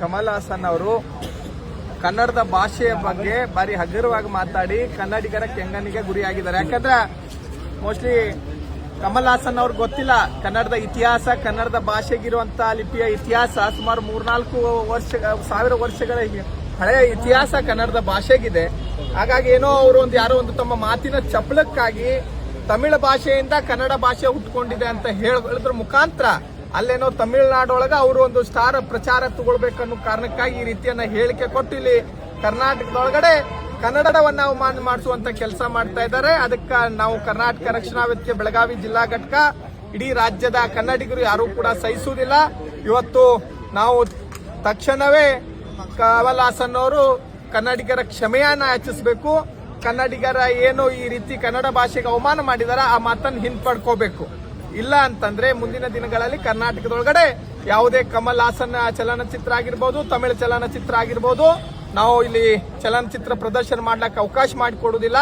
ಕಮಲ್ ಹಾಸನ್ ಅವರು ಕನ್ನಡದ ಭಾಷೆಯ ಬಗ್ಗೆ ಬಾರಿ ಹಗುರವಾಗಿ ಮಾತಾಡಿ ಕನ್ನಡಿಗರ ಕೆಂಗನಿಗೆ ಗುರಿಯಾಗಿದ್ದಾರೆ. ಯಾಕಂದ್ರೆ ಮೋಸ್ಟ್ಲಿ ಕಮಲ್ ಹಾಸನ್ ಅವ್ರಿಗೆ ಗೊತ್ತಿಲ್ಲ, ಕನ್ನಡದ ಇತಿಹಾಸ, ಕನ್ನಡದ ಭಾಷೆಗಿರುವಂತ ಲಿಪಿಯ ಇತಿಹಾಸ ಸುಮಾರು ಮೂರ್ನಾಲ್ಕು ವರ್ಷ, ಸಾವಿರ ವರ್ಷಗಳ ಹಳೆಯ ಇತಿಹಾಸ ಕನ್ನಡದ ಭಾಷೆಗಿದೆ. ಹಾಗಾಗಿ ಏನೋ ಅವರು ಒಂದು ಯಾರೋ ಒಂದು ತಮ್ಮ ಮಾತಿನ ಚಪಲಕ್ಕಾಗಿ ತಮಿಳು ಭಾಷೆಯಿಂದ ಕನ್ನಡ ಭಾಷೆ ಹುಟ್ಕೊಂಡಿದೆ ಅಂತ ಹೇಳ- ಹೇಳಿದ್ರ ಮುಖಾಂತರ ಅಲ್ಲೇನೋ ತಮಿಳುನಾಡೊಳಗೆ ಅವರು ಒಂದು ಸ್ಟಾರ್ ಪ್ರಚಾರ ತಗೊಳ್ಬೇಕನ್ನೋ ಕಾರಣಕ್ಕಾಗಿ ಈ ರೀತಿಯನ್ನ ಹೇಳಿಕೆ ಕೊಟ್ಟು ಇಲ್ಲಿ ಕರ್ನಾಟಕದೊಳಗಡೆ ಕನ್ನಡವನ್ನ ಅವಮಾನ ಮಾಡಿಸುವಂತ ಕೆಲಸ ಮಾಡ್ತಾ ಇದ್ದಾರೆ. ಅದಕ್ಕೆ ನಾವು ಕರ್ನಾಟಕ ರಕ್ಷಣಾ ವೇದಿಕೆ ಬೆಳಗಾವಿ ಜಿಲ್ಲಾ ಘಟಕ, ಇಡೀ ರಾಜ್ಯದ ಕನ್ನಡಿಗರು ಯಾರು ಕೂಡ ಸಹಿಸುವುದಿಲ್ಲ. ಇವತ್ತು ನಾವು ತಕ್ಷಣವೇ ಕಮಲ್ ಹಾಸನ್ ಅವರು ಕನ್ನಡಿಗರ ಕ್ಷಮೆಯನ್ನ ಯಾಚಿಸಬೇಕು. ಕನ್ನಡಿಗರ ಏನು ಈ ರೀತಿ ಕನ್ನಡ ಭಾಷೆಗೆ ಅವಮಾನ ಮಾಡಿದಾರ, ಆ ಮಾತನ್ನು ಹಿಂಪಡ್ಕೋಬೇಕು. ಇಲ್ಲ ಅಂತಂದ್ರೆ ಮುಂದಿನ ದಿನಗಳಲ್ಲಿ ಕರ್ನಾಟಕದೊಳಗಡೆ ಯಾವುದೇ ಕಮಲ್ ಹಾಸನ್ ಚಲನಚಿತ್ರ ಆಗಿರ್ಬೋದು, ತಮಿಳು ಚಲನಚಿತ್ರ ಆಗಿರ್ಬೋದು, ನಾವು ಇಲ್ಲಿ ಚಲನಚಿತ್ರ ಪ್ರದರ್ಶನ ಮಾಡ್ಲಿಕ್ಕೆ ಅವಕಾಶ ಮಾಡಿಕೊಡುವುದಿಲ್ಲ.